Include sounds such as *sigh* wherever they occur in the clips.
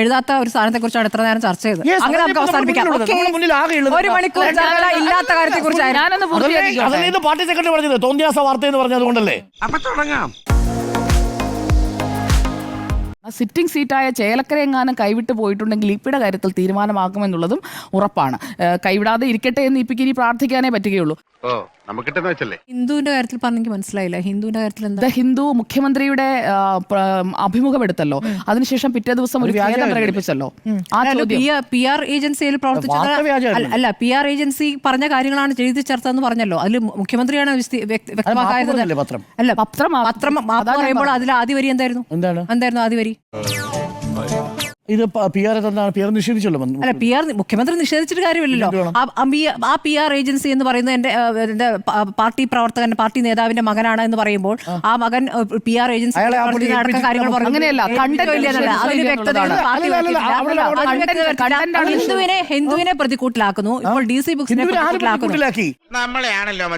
എഴുതാത്ത ഒരു സാധനത്തെ കുറിച്ചാണ് എത്ര നേരം ചർച്ച ചെയ്തത്. Yes, അങ്ങനെ അതല്ലേ നമുക്ക് അവസാനിപ്പിക്കാം. നമ്മുടെ. മുന്നിൽ ഒരു മണിക്കൂർ ചർച്ച ഇല്ലാത്ത കാര്യത്തെ കുറിച്ചായിരുന്നു ഞാനൊന്ന് അതല്ലേ പൂർത്തിയാക്കിക്കോട്ടെ അതല്ലേ ഇത് പാർട്ടി സെക്രട്ടറി പറഞ്ഞത് തോന്നിയാസ വാർത്ത എന്ന് പറഞ്ഞത് തുടങ്ങാം. ആ സിറ്റിംഗ് സീറ്റായ ചേലക്കരയെങ്ങാനും കൈവിട്ട് പോയിട്ടുണ്ടെങ്കിൽ ഇപ്പിടെ കാര്യത്തിൽ തീരുമാനമാകുമെന്നുള്ളതും ഉറപ്പാണ്. ഏഹ് കൈവിടാതെ ഇരിക്കട്ടെ എന്ന് ഇപ്പിക്ക് ഇനി പ്രാർത്ഥിക്കാനേ പറ്റുകയുള്ളൂ. ഓ. ഹിന്ദുവിന്റെ കാര്യത്തിൽ പറഞ്ഞെങ്കിൽ മനസ്സിലായില്ല. ഹിന്ദുവിന്റെ കാര്യത്തിൽ എന്താ? ഹിന്ദു മുഖ്യമന്ത്രിയുടെ അഭിമുഖം എടുത്തല്ലോ അതിനുശേഷം പിറ്റേ ദിവസം ഒരു വ്യാജം പ്രകടിപ്പിച്ചല്ലോ. പി ആർ ഏജൻസിയിൽ പ്രവർത്തിച്ചത് അല്ല- പി ആർ ഏജൻസി പറഞ്ഞ കാര്യങ്ങളാണ് എഴുതി ചേർത്തതെന്ന് പറഞ്ഞല്ലോ. അതിൽ മുഖ്യമന്ത്രിയാണ്? അല്ല പത്രം പത്രം പറയുമ്പോൾ. അതിൽ ആദ്യ വരി എന്തായിരുന്നു? എന്താണ്? എന്തായിരുന്നു ആദ്യ വരി? ഇത് പി ആർ എന്താണ്? പി ആർ നിഷേധിച്ചല്ലോ അല്ല പി ആർ മുഖ്യമന്ത്രി നിഷേധിച്ചിട്ട് കാര്യമില്ലല്ലോ. ആ- പി- ആർ ഏജൻസി എന്ന് പറയുന്നത് എന്റെ എന്റെ പാർട്ടി പ്രവർത്തകൻ പാർട്ടി നേതാവിന്റെ മകനാണ് എന്ന് പറയുമ്പോൾ ആ. മകൻ പി ആർ ഏജൻസി ഹിന്ദുവിനെ ഹിന്ദുവിനെ പ്രതിക്കൂട്ടിലാക്കുന്നു. ഇപ്പോൾ ഡി സി ബുക്സിനെ നമ്മളെയാണല്ലോ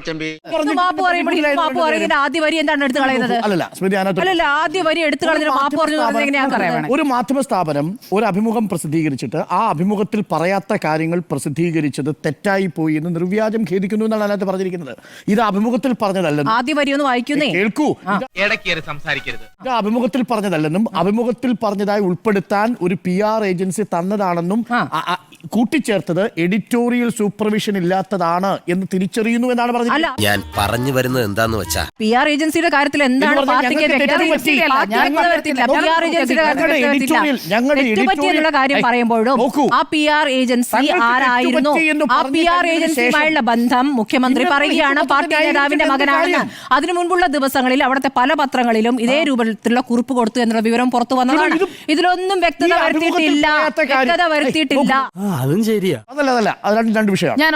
മാപ്പ് പറയുമ്പോൾ മാപ്പ് പറയുന്നതിന്റെ ആദ്യ വരി എന്താണ് എടുത്തു കളയുന്നത്? അല്ലല്ല ആദ്യ വരി എടുത്തു കളഞ്ഞിട്ട് മാപ്പ് പറഞ്ഞു എന്ന് പറഞ്ഞാൽ എങ്ങനെയാ പറയുന്നത് ഒരു മാധ്യമ സ്ഥാപനം ഒരു അഭിമുഖം പ്രസിദ്ധീകരിച്ചിട്ട് ആ അഭിമുഖത്തിൽ പറയാത്ത കാര്യങ്ങൾ പ്രസിദ്ധീകരിച്ചത് തെറ്റായി പോയി എന്ന് നിർവ്യാജം ഖേദിക്കുന്നു എന്നാണ് അതിനകത്ത് പറഞ്ഞിരിക്കുന്നത്. ഇത് അഭിമുഖത്തിൽ പറഞ്ഞതല്ലെന്നും ആദ്യ വരി ഒന്ന് വായിക്കുന്നേ. കേൾക്കൂ. ഇത് സംസാരിക്കരുത്. ഇത് അഭിമുഖത്തിൽ പറഞ്ഞതല്ലെന്നും അഭിമുഖത്തിൽ പറഞ്ഞതായി ഉൾപ്പെടുത്താൻ ഒരു പി ആർ ഏജൻസി തന്നതാണെന്നും കൂട്ടിച്ചേർത്തത് എഡിറ്റോറിയൽ സൂപ്പർവിഷൻ ഇല്ലാത്തതാണ് എന്ന് തിരിച്ചറിയുന്നു എന്നാണ് പറഞ്ഞത് അല്ല. ഞാൻ പറഞ്ഞു വരുന്നത് എന്താന്ന് വെച്ചാ പി ആർ ഏജൻസിയുടെ കാര്യത്തിൽ എന്താണ് പാർട്ടിക്ക് ഞങ്ങളുടെ വ്യക്തത വരുത്തിയില്ല. editorial- ഞങ്ങളുടെ തെറ്റ് പറ്റി എന്നുള്ള editorial- കാര്യം പറയുമ്പോഴും ആ പി ആർ ഏജൻസി ആരായിരുന്നു ആ പി ആർ ഏജൻസിയുമായുള്ള ബന്ധം മുഖ്യമന്ത്രി പറയുകയാണ് പാർട്ടി നേതാവിന്റെ മകനാണെന്ന്. അതിനു മുൻപുള്ള ദിവസങ്ങളിൽ അവിടുത്തെ പല പത്രങ്ങളിലും ഇതേ രൂപത്തിലുള്ള കുറിപ്പ് കൊടുത്തു എന്നുള്ള വിവരം പുറത്തു വന്നതാണ്. ഇത് ഇതിലൊന്നും വ്യക്തത വരുത്തിയിട്ടില്ല. വ്യക്തത വരുത്തിയിട്ടില്ല. അതും ശരിയാ. അതല്ല അതല്ല. അത് രണ്ട് രണ്ട് വിഷയമാണ്. ഞാൻ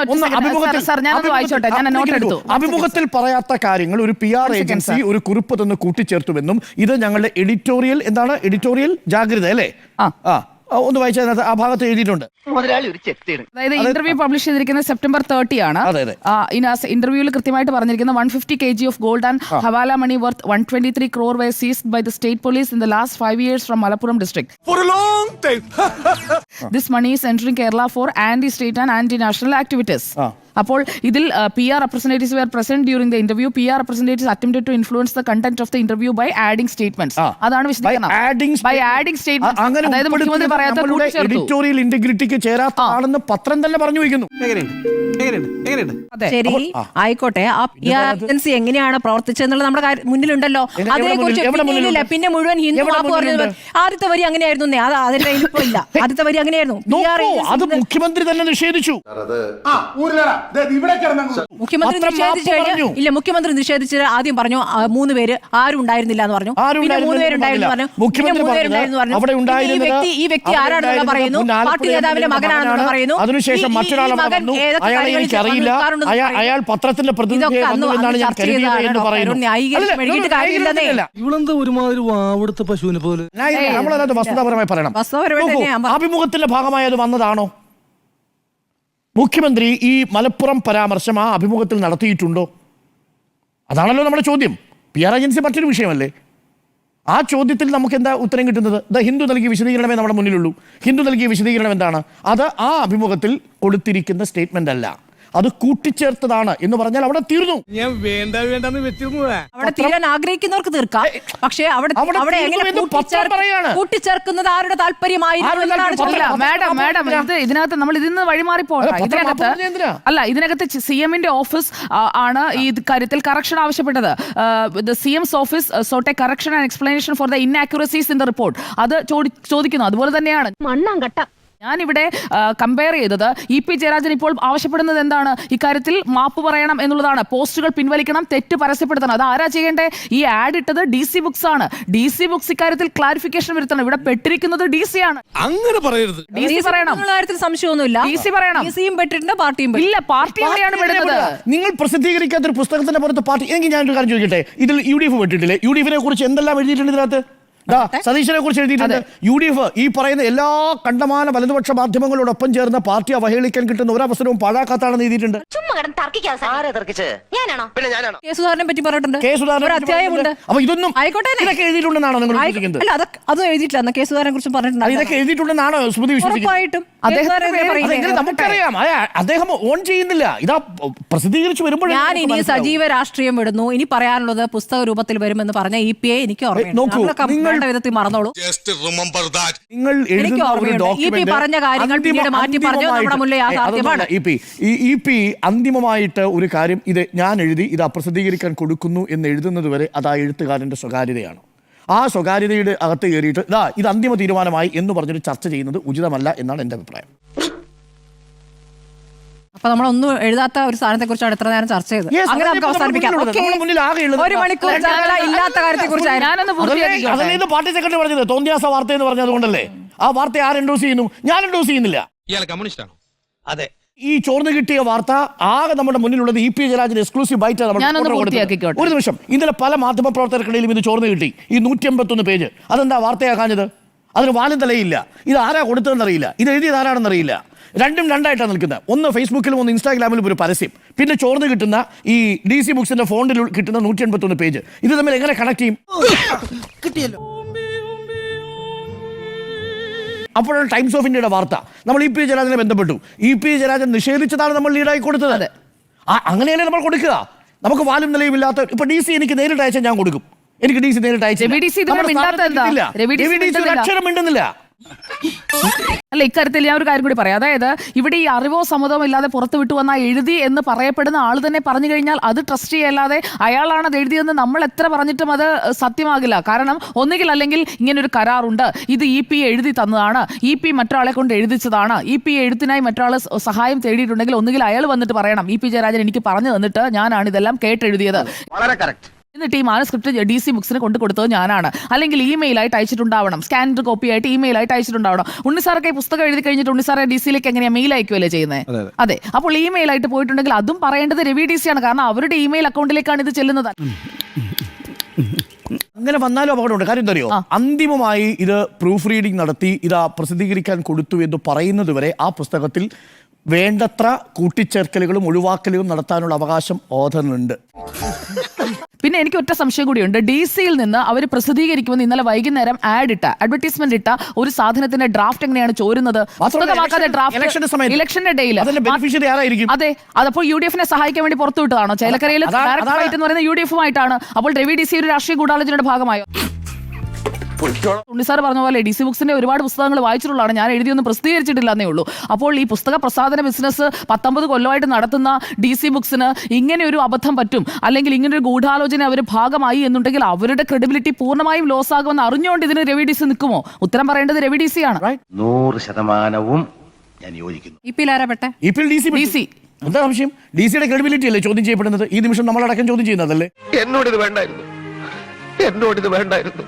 വായിച്ചോട്ടെ, ഞാൻ നോട്ട്. എടുത്തു. അഭിമുഖത്തിൽ പറയാത്ത കാര്യങ്ങൾ ഒരു പി ആർ ഏജൻസി ഒരു കുറിപ്പ് തന്നെ കൂട്ടിച്ചേർത്തുവെന്നും ഇത് ഞങ്ങളുടെ എഡിറ്റോറിയൽ എന്താണ്? എഡിറ്റോറിയൽ ജാഗ്രത അല്ലേ? ആ. ഒന്ന് വായിച്ചതിനകത്ത് ആ ഭാഗത്ത് എഴുതിയിട്ടുണ്ട് മുതലാളി ഒരു ചെത്തിയാണ് അതായത് ഇന്റർവ്യൂ പബ്ലിഷ് ചെയ്തിരിക്കുന്നത് സെപ്റ്റംബർ തേർട്ടി ആണ് അതെ, അതെ. ഇന്റർവ്യൂവിൽ കൃത്യമായിട്ട് പറഞ്ഞിരിക്കുന്ന one fifty K G of gold and hawala money worth one twenty three crore Y seized by the state police in the last five years from Malappuram district this money is entering Kerala for anti state and anti national activities. അപ്പോൾ ഇതിൽ P R representative were present during the interview P R representative attempted to influence the content of the interview by adding statements അതാണ് വിശദീകരണം by adding statement അങ്ങനെ അതായത് മുഖ്യമന്ത്രി പറയാത്ത നമ്മളുടെ editorial ഇന്റഗ്രിറ്റിക്ക് ചേരാത്താണെന്ന് പത്രം തന്നെ പറഞ്ഞു വയ്ക്കുന്നു. അതെ. ശരി. ആയിക്കോട്ടെ. ആ പി ആർ ഏജൻസി എങ്ങനെയാണ് പ്രവർത്തിച്ചെന്നുള്ള നമ്മുടെ മുന്നിലുണ്ടല്ലോ. എങ്ങനെ- എവിടെ അതിനെ കുറിച്ച് പിന്നെ മുഴുവൻ ഹിന്ദു? ആദ്യത്തെ വരി അങ്ങനെയായിരുന്നു. അത് അതിന്റെ ഇപ്പൊ ഇല്ല. *laughs* ആദ്യത്തെ വരി അങ്ങനെയായിരുന്നു. അത് മുഖ്യമന്ത്രി തന്നെ നിഷേധിച്ചു. മുഖ്യമന്ത്രി പത്രം മാപ്പ് നിഷേധിച്ചു കഴിഞ്ഞു. ഇല്ല മുഖ്യമന്ത്രി നിഷേധിച്ചത് ആദ്യം പറഞ്ഞു മൂന്ന് പേര് ആരും ഉണ്ടായിരുന്നില്ല എന്ന് പറഞ്ഞു. പിന്നെ മൂന്ന് പേരുണ്ടായിരുന്നു പറഞ്ഞു. പിന്നെ മൂന്ന് പറഞ്ഞത് പേരുണ്ടായിരുന്നു പറഞ്ഞു. ഈ വ്യക്തി ഈ വ്യക്തി പറയുന്നു? പാർട്ടി നേതാവിന്റെ മകനാണെന്ന് പറയുന്നു. അതിനുശേഷം മകൻ എനിക്കറിയില്ല അയാൾ പത്രത്തിന്റെ പ്രതിനിധിയെ ചർച്ച ചെയ്തതാണ് ഇവളെന്താ ഒരുമാതിരി വാവെടുത്ത പശുവിനെ പോലെ? നമ്മളതിനകത്ത് വസ്തുതാപരമായി പറയണം. അഭിമുഖത്തിന്റെ ഭാഗമായി അത് വന്നതാണോ? മുഖ്യമന്ത്രി ഈ മലപ്പുറം പരാമർശം ആ അഭിമുഖത്തിൽ നടത്തിയിട്ടുണ്ടോ? അതാണല്ലോ നമ്മുടെ ചോദ്യം. പി ആർ ഏജൻസി മറ്റൊരു വിഷയമല്ലേ? ആ ചോദ്യത്തിൽ നമുക്ക് എന്താ ഉത്തരം കിട്ടുന്നത്? ദ ഹിന്ദു നൽകിയ വിശദീകരണമേ നമ്മുടെ മുന്നിലുള്ളൂ. ഹിന്ദു നൽകിയ വിശദീകരണം എന്താണ്? അത് ആ അഭിമുഖത്തിൽ കൊടുത്തിരിക്കുന്ന സ്റ്റേറ്റ്മെന്റ് അല്ല. അത് കൂട്ടിച്ചേർത്തതാണ് എന്ന് പറഞ്ഞാൽ അവിടെ തീർന്നു. ഞാൻ വേണ്ട വേണ്ടെന്ന് വെച്ചിരുന്നതാ അവിടെ തീരാൻ ആഗ്രഹിക്കുന്നവർക്ക് തീർക്കാം. പക്ഷേ അവിടെ അവിടെ എങ്ങനെ കൂട്ടിച്ചേർക്കുന്നത് ആരുടെ താല്പര്യമായിരുന്നു ഇത് ഇതിനകത്ത് നമ്മൾ ഇതിന്ന് വഴിമാറിപ്പോകണം അല്ല, ഇതിനകത്ത്? അല്ല ഇതിനകത്ത് സി എമ്മിന്റെ ഓഫീസ് ആണ് ഈ കാര്യത്തിൽ കറക്ഷൻ ആവശ്യപ്പെട്ടത്. C M's office sought correction and explanation for the inaccuracies in the report അത് ചോദിക്കുന്നു. അതുപോലെ തന്നെയാണ്. മണ്ണാങ്കട്ട. ഞാനിവിടെ കമ്പയർ ചെയ്തത് ഇ പി ജയരാജൻ ഇപ്പോൾ ആവശ്യപ്പെടുന്നത് എന്താണ്? ഇക്കാര്യത്തിൽ മാപ്പ് പറയണം എന്നുള്ളതാണ്. പോസ്റ്റുകൾ പിൻവലിക്കണം തെറ്റ് പരസ്യപ്പെടുത്തണം. അത് ആരാ ചെയ്യേണ്ടേ? ഈ ആഡ് ഇട്ടത് ഡി സി ബുക്സ് ആണ്. ഡി സി ബുക്സ് ഇക്കാര്യത്തിൽ ക്ലാരിഫിക്കേഷൻ വരുത്തണം. ഇവിടെ പെട്ടിരിക്കുന്നത് ഡി സി ആണ്. അങ്ങനെ പറയരുത്. ഡി സി പറയണം. കാര്യത്തിൽ സംശയമൊന്നുമില്ല. DC പറയണം. സിയും പെട്ടിട്ടുണ്ട് പാർട്ടിയും. ഇല്ല പാർട്ടി എവിടെയാണ് പെടുന്നത്? നിങ്ങൾ പ്രസിദ്ധീകരിക്കാത്ത ഒരു പുസ്തകത്തിന്റെ പുറത്ത് പാർട്ടി എനിക്ക് ഒരു കാര്യം ചോദിക്കട്ടെ? ഇതിൽ യു ഡി എഫ് പെട്ടിട്ടില്ലേ? യു ഡി എഫിനെ കുറിച്ച് എന്തെല്ലാം എഴുതിയിട്ടുണ്ട് ഇതിനകത്ത്? സതീശനെ കുറിച്ച് എഴുതിയിട്ടുണ്ട്. യു ഡി എഫ് ഈ പറയുന്ന എല്ലാ കണ്ടമാന വലതുപക്ഷ മാധ്യമങ്ങളോടൊപ്പം ചേർന്ന പാർട്ടി അവഹേളിക്കാൻ കിട്ടുന്ന ഒരവസരവും പാഴാക്കാത്താണെന്ന് എഴുതിയിട്ടുണ്ട്. ചുമ്മാ കിടന്ന് തർക്കിക്കാതെ സാർ. ആരാ തർക്കിച്ച്? ഞാനാണോ? പിന്നെ ഞാനാണോ? പറ്റി പറഞ്ഞിട്ടുണ്ട്. കെ സുധാകരനെ ഒരു പറ്റി അധ്യായമുണ്ട്. പറഞ്ഞിട്ടുണ്ട്. അപ്പൊ ഇതൊന്നും ആയിക്കോട്ടെ ഇതൊക്കെ എഴുതിയിട്ടുണ്ടെന്നാണോ നിങ്ങൾ ആയി- വിശ്വസിക്കുന്നത്? അല്ല അതൊക്കെ അതും എഴുതിയിട്ടില്ല. അന്ന് കെ കുറിച്ച് അത് ഇതൊക്കെ പറഞ്ഞിട്ടുണ്ട് എഴുതിയിട്ടുണ്ടെന്നാണോ സ്മൃതി വിശ്വസിക്കുന്നത്? ഉറപ്പായിട്ടും കെ അദ്ദേഹത്തിന്റെ സുധാകരൻ പേര് പറയുന്നത് അതെങ്ങനെ നമുക്കറിയാം. അതെ, അദ്ദേഹം ഓൺ ചെയ്യുന്നില്ല. ഇതാ പ്രസിദ്ധീകരിച്ച് ഞാൻ ഇനി സജീവ രാഷ്ട്രീയം വിടുന്നു. ഇനി പറയാനുള്ളത് പുസ്തക രൂപത്തിൽ വരുമെന്ന് പറഞ്ഞ ഇ പി എ എനിക്ക് ഓർമ്മയുണ്ട്. നോക്കൂ, നമ്മളൊക്കെ നിങ്ങൾ- വേണ്ട വിധത്തിൽ മറന്നോളൂ. നിങ്ങൾ എഴുതുന്ന ഒരു ഓർമ്മയുണ്ട്. ഇ.പി. document പറഞ്ഞ കാര്യങ്ങൾ അന്തിമ- പിന്നീട് മാറ്റി പറഞ്ഞു നമ്മുടെ അന്തിമമായിട്ട് മുന്നിൽ ഏയ്, യാഥാർത്ഥ്യമാണ്. അതൊന്നുമല്ല, ഇ ഈ ഇ പി അന്തിമമായിട്ട് ഒരു കാര്യം ഇത് ഞാൻ എഴുതി ഇത് അപ്രസിദ്ധീകരിക്കാൻ കൊടുക്കുന്നു എന്ന് എഴുതുന്നത് വരെ അത് ആ എഴുത്തുകാരന്റെ സ്വകാര്യതയാണ്. ആ സ്വകാര്യതയുടെ അകത്ത് കയറിയിട്ട് ഇതാ ഇത് അന്തിമ തീരുമാനമായി എന്ന് പറഞ്ഞൊരു ചർച്ച ചെയ്യുന്നത് ഉചിതമല്ല എന്നാണ് എന്റെ അഭിപ്രായം. അപ്പൊ നമ്മളൊന്നും എഴുതാത്ത ഒരു സാധനത്തെ കുറിച്ചാണ് എത്ര നേരം ചർച്ച ചെയ്തത്. അങ്ങനെ നമുക്ക് അവസാനിപ്പിക്കാം. ഒരു മണിക്കൂർ? ചർച്ച ഇല്ലാത്ത കാര്യത്തെ കുറിച്ചായിരുന്നു പാർട്ടി സെക്രട്ടറി പറഞ്ഞത് തോന്നിയാസ വാർത്ത എന്ന് പറഞ്ഞത് കൊണ്ടല്ലേ ആ വാർത്ത ആര് എൻഡോസ് ചെയ്യുന്നു? ഞാൻ എൻഡോസ് ചെയ്യുന്നില്ല. ഇയാൾ കമ്മ്യൂണിസ്റ്റ് ആണോ? അതെ. ഈ ചോർന്ന് കിട്ടിയ വാർത്ത ആകെ നമ്മുടെ മുന്നിലുള്ളത് ഇ പി ജയരാജൻ എക്സ്ക്ലൂസീവ് കൊടുത്തത്. ഒരു നിമിഷം. ഇന്നലെ പല മാധ്യമ പ്രവർത്തകർക്കിടയിലും ഇത് ചോർന്ന് കിട്ടി. ഈ നൂറ്റി അമ്പത്തൊന്ന് പേജ്. അതെന്താ വാർത്തയാക്കാഞ്ഞത് അതിന് വാലും തലയില്ല. ഇത് ആരാ കൊടുത്തതെന്ന് അറിയില്ല. ഇത് എഴുതിയത് ആരാണെന്നറിയില്ല രണ്ടും രണ്ടായിട്ടാണ് നിൽക്കുന്നത്. ഒന്ന് ഫേസ്ബുക്കിലും ഒന്ന് ഇൻസ്റ്റാഗ്രാമിലും ഒരു പരസ്യം. പിന്നെ ചോർന്ന് കിട്ടുന്ന ഈ ഡി സി ബുക്സിന്റെ ഫോണിൽ കിട്ടുന്ന നൂറ്റി എൺപത്തൊന്ന് പേജ്. ഇത് തമ്മിൽ എങ്ങനെ കണക്ട് ചെയ്യും? അപ്പോഴാണ് ടൈംസ് ഓഫ് ഇന്ത്യയുടെ വാർത്ത. നമ്മൾ ഇ പി ജയരാജനെ ബന്ധപ്പെട്ടു. ഇ പി ജയരാജൻ നിഷേധിച്ചതാണ് നമ്മൾ ലീഡായി കൊടുത്തത്. ആ, അങ്ങനെയല്ലേ നമ്മൾ കൊടുക്കുക? നമുക്ക് വാലും നിലയുമില്ലാത്ത ഇപ്പൊ ഡി സി എനിക്ക് നേരിട്ട് അയച്ചാൽ ഞാൻ കൊടുക്കും. എനിക്ക് ഡി സി നേരിട്ട് അയച്ചില്ല. മിണ്ടുന്നില്ല. അക്ഷരം മിണ്ടുന്നില്ല. അല്ല ഇക്കാര്യത്തിൽ ഞാൻ ഒരു കാര്യം കൂടി പറയാം. അതായത് ഇവിടെ ഈ അറിവോ സമ്മതമോ ഇല്ലാതെ പുറത്തു വിട്ടു വന്ന എഴുതി എന്ന് പറയപ്പെടുന്ന ആൾ തന്നെ പറഞ്ഞു കഴിഞ്ഞാൽ അത് ട്രസ്റ്റ് ചെയ്യല്ലാതെ അയാളാണ് അത് എഴുതിയെന്ന് നമ്മൾ എത്ര പറഞ്ഞിട്ടും അത് സത്യമാകില്ല. കാരണം ഒന്നുകിൽ അല്ലെങ്കിൽ ഇങ്ങനെ ഒരു കരാറുണ്ട്. ഇത് ഇ പി എഴുതി തന്നതാണ്. ഇ പി മറ്റൊരാളെ കൊണ്ട് എഴുതിച്ചതാണ്. ഇ പി എഴുത്തിനായി മറ്റൊരാൾ സഹായം തേടിയിട്ടുണ്ടെങ്കിൽ ഒന്നുകിൽ അയാൾ വന്നിട്ട് പറയണം. ഇ പി ജയരാജൻ എനിക്ക് പറഞ്ഞു തന്നിട്ട് ഞാനാണ് ഇതെല്ലാം കേട്ടെഴുതിയത്. വളരെ കറക്റ്റ് എന്നിട്ട് ഈ മാനസ്ക്രിപ്റ്റ് ഡി സി ബുക്സിന് കൊണ്ട് കൊടുത്തത് ഞാനാണ്. അല്ലെങ്കിൽ ഇമെയിൽ ആയിട്ട് അയച്ചിട്ടുണ്ടാവണം. സ്കാൻഡ് കോപ്പി ആയിട്ട് ഇമെയിൽ ആയിട്ട് അയച്ചിട്ടുണ്ടാവണം. ഉണ്ണിസാറൊക്കെ ഈ പുസ്തകം എഴുതി കഴിഞ്ഞിട്ട് ഉണ്ണിസാറെ ഡി സിയിലേക്ക് എങ്ങനെയാ മെയിൽ അയക്കുമല്ലേ ചെയ്യുന്നത് അതെ അപ്പോൾ ഇമെയിൽ ആയിട്ട് പോയിട്ടുണ്ടെങ്കിൽ അതും പറയേണ്ടത് രവി ഡി സി ആണ്. കാരണം അവരുടെ ഇമെയിൽ അക്കൗണ്ടിലേക്കാണ് ഇത് ചെല്ലുന്നത്. അങ്ങനെ വന്നാലും അപകടമുണ്ട്. കാര്യം എന്താ അറിയോ? അന്തിമമായി ഇത് പ്രൂഫ് റീഡിംഗ് നടത്തി ഇത് പ്രസിദ്ധീകരിക്കാൻ കൊടുത്തു എന്ന് പറയുന്നത് വരെ ആ പുസ്തകത്തിൽ വേണ്ടത്ര കൂട്ടിച്ചേർക്കലുകളും ഒഴിവാക്കലുകളും നടത്താനുള്ള അവകാശം ഓധനുണ്ട് പിന്നെ എനിക്ക് ഒറ്റ സംശയം കൂടിയുണ്ട്. ഡി സിയിൽ നിന്ന് അവർ പ്രസിദ്ധീകരിക്കുമെന്ന് ഇന്നലെ വൈകുന്നേരം ആഡ് ഇട്ട അഡ്വർടൈസ്മെന്റ് ഇട്ട ഒരു സാധനത്തിന്റെ ഡ്രാഫ്റ്റ് എങ്ങനെയാണ് ചോരുന്നത്. ഇലക്ഷന്റെ ഡേയിൽ? അതെ അതപ്പോൾ യു ഡി എഫിനെ സഹായിക്കാൻ വേണ്ടി പുറത്തു വിട്ടതാണോ ചേലക്കരയിൽ ഫൈറ്റ് എന്ന് പറയുന്നത് യു ഡി എഫുമായിട്ടാണ് അപ്പോൾ രവി ഡി സി ഒരു രാഷ്ട്രീയ ഗൂഢാലോചനയുടെ ഭാഗമായോ? ഉണ്ണിസാർ പറഞ്ഞ പോലെ ഡി സി ബുക്സിന്റെ ഒരുപാട് പുസ്തകങ്ങൾ വായിച്ചിട്ടുള്ളതാണ്. ഞാൻ എഴുതിയൊന്നും പ്രസിദ്ധീകരിച്ചിട്ടില്ല എന്നേ ഉള്ളൂ. അപ്പോൾ ഈ പുസ്തക പ്രസാധന ബിസിനസ് പത്തൊമ്പത് കൊല്ലമായിട്ട് നടത്തുന്ന ഡി സി ബുക്സിന് ഇങ്ങനെ ഒരു അബദ്ധം പറ്റും. അല്ലെങ്കിൽ ഇങ്ങനെ ഒരു ഗൂഢാലോചന അവർ ഭാഗമായി എന്നുണ്ടെങ്കിൽ അവരുടെ ക്രെഡിബിലിറ്റി പൂർണമായും ലോസ് ആകുമെന്ന് അറിഞ്ഞുകൊണ്ട് ഇതിന് രവി ഡി സി നിൽക്കുമോ? ഉത്തരം പറയേണ്ടത് രവി ഡി സി ആണ് നൂറ് ശതമാനവും ഞാൻ യോജിക്കുന്നു. ഡി സി എന്താ സംശയം? ഡി സിയുടെ ക്രെഡിബിലിറ്റി അല്ലേ ചോദ്യം ചെയ്യപ്പെടുന്നത്? ഈ നിമിഷം നമ്മളടക്കം ചോദ്യം ചെയ്യുന്നതല്ലേ? എന്നോട് ഇത് വേണ്ടായിരുന്നു. എന്നോട് ഇത് വേണ്ടായിരുന്നു.